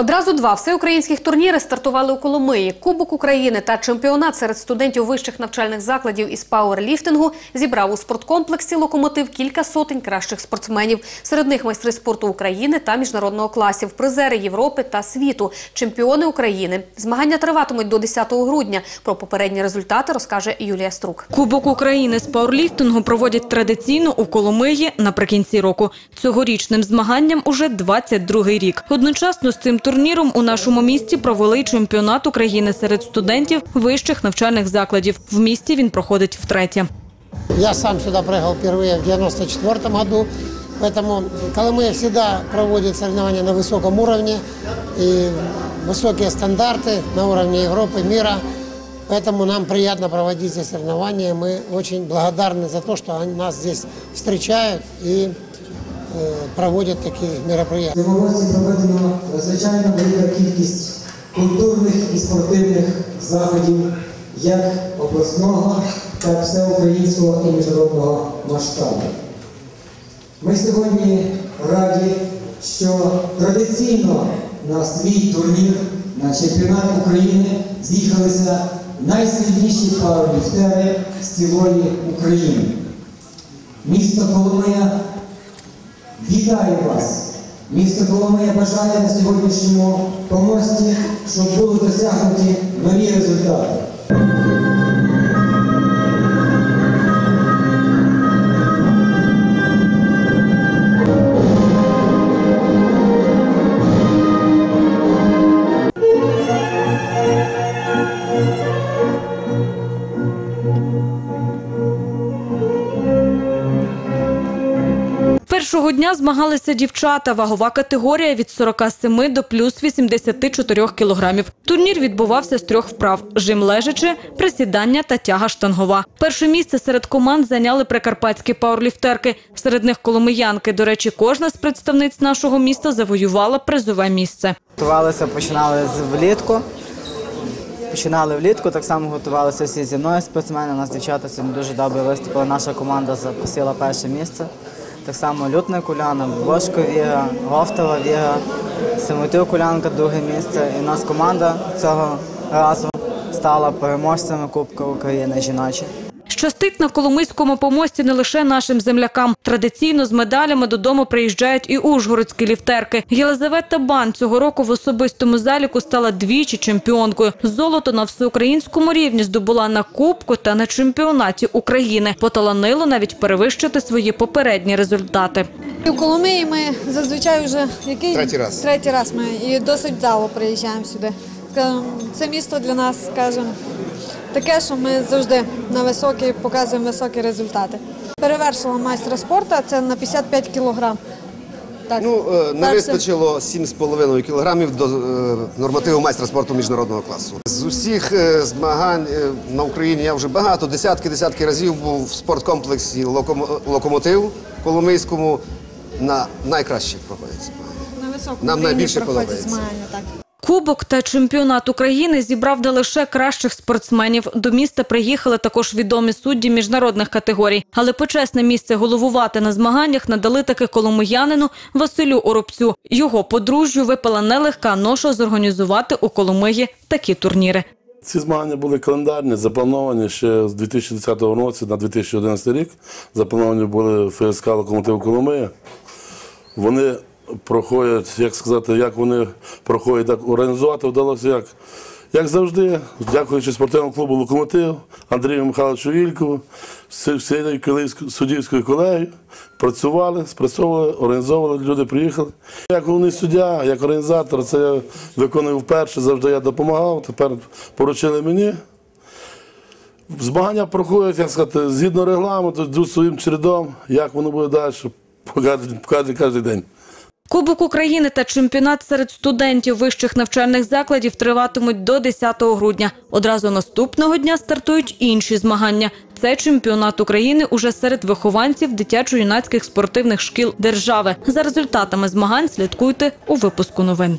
Одразу два всеукраїнських турніри стартували у Коломиї. Кубок України та чемпіонат серед студентів вищих навчальних закладів із пауерліфтингу зібрав у спорткомплексі «Локомотив» кілька сотень кращих спортсменів. Серед них майстри спорту України та міжнародного класів, призери Європи та світу, чемпіони України. Змагання триватимуть до 10 грудня. Про попередні результати розкаже Юлія Струк. Кубок України з пауерліфтингу проводять традиційно у Коломиї наприкінці року. Цьогорічним змаганням уже 22-й рік. Одночасно з цим турніром у нашому місті провели й чемпіонат України серед студентів вищих навчальних закладів. В місті він проходить втретє. Я сам сюда приехал впервые в 94 году, поэтому Колымыя всегда проводит соревнования на высоком уровне и высокие стандарты на уровне Европы, мира. Поэтому нам приятно проводить здесь соревнования. Мы очень благодарны за то, что они нас здесь встречают и э, проводят такие мероприятия. Році проведено надзвичайно велика кількість культурних і спортивних заходів як обласного, так і всеукраїнського і міжнародного масштабу. Ми сьогодні раді, що традиційно на свій турнір, на чемпіонат України з'їхалися найсильніші пауерліфтери з цілої України. Місто Коломия Вітаю вас! Місто Коломия бажає на сьогоднішньому помості, щоб були досягнуті нові результати. Першого дня змагалися дівчата. Вагова категорія від 47 до плюс 84 кілограмів. Турнір відбувався з трьох вправ: жим лежачи, присідання та тяга штангова. Перше місце серед команд зайняли прикарпатські пауерліфтерки. Серед них коломиянки. До речі, кожна з представниць нашого міста завоювала призове місце. Готувалися, починали з влітку. Починали влітку, так само готувалися всі зі мною спортсмени. У нас дівчата сьогодні дуже добре виступили. Наша команда посіла перше місце. Так само лютна куляна, Бошко Віга, Гофтова Віга, Самотюк Кулянка, друге місце. І у нас команда цього разу стала переможцями Кубка України жіночі. Щастить на Коломийському помості не лише нашим землякам. Традиційно з медалями додому приїжджають і ужгородські ліфтерки. Єлизавета Бан цього року в особистому заліку стала двічі чемпіонкою. Золото на всеукраїнському рівні здобула на Кубку та на чемпіонаті України. Поталанило навіть перевищити свої попередні результати. У Коломиї ми зазвичай вже який Третій раз. третій раз ми і досить вдало приїжджаємо сюди. Це місто для нас, скажімо, таке, що ми завжди на високі показуємо високі результати. Перевершила майстра спорту, це на 55 кілограм. Так, Ну, е, не вистачило 7,5 кілограмів до е, нормативу майстра спорту міжнародного класу. З усіх е, змагань на Україні я вже багато, десятки-десятки разів був в спорткомплексі «Локомотив» Коломийському на найкращих проходять змагання. на нам найбільше подобається. змагання. Так. Кубок та чемпіонат України зібрав не лише кращих спортсменів. До міста приїхали також відомі судді міжнародних категорій. Але почесне місце головувати на змаганнях надали таки коломиянину Василю Оробцю. Його подружжю випала нелегка ноша зорганізувати у Коломиї такі турніри. Ці змагання були календарні, заплановані ще з 2010 року на 2011 рік. Заплановані були ФСК Локомотив Коломия. Вони проходять, як сказати, як вони проходять, так організувати вдалося як. Як завжди, дякуючи спортивному клубу Локомотив, Андрію Михайловичу Ількову, всі- всією суддівською колегією, працювали, спрацьовували, організовували, люди приїхали. Як головний суддя, як організатор, це я виконую вперше, завжди я допомагав, тепер поручили мені. Змагання проходять, як сказати, згідно регламенту, йдуть своїм чередом, як воно буде далі, покаже кожен день. Кубок України та чемпіонат серед студентів вищих навчальних закладів триватимуть до 10 грудня. Одразу наступного дня стартують інші змагання. Це чемпіонат України уже серед вихованців дитячо-юнацьких спортивних шкіл держави. За результатами змагань слідкуйте у випуску новин.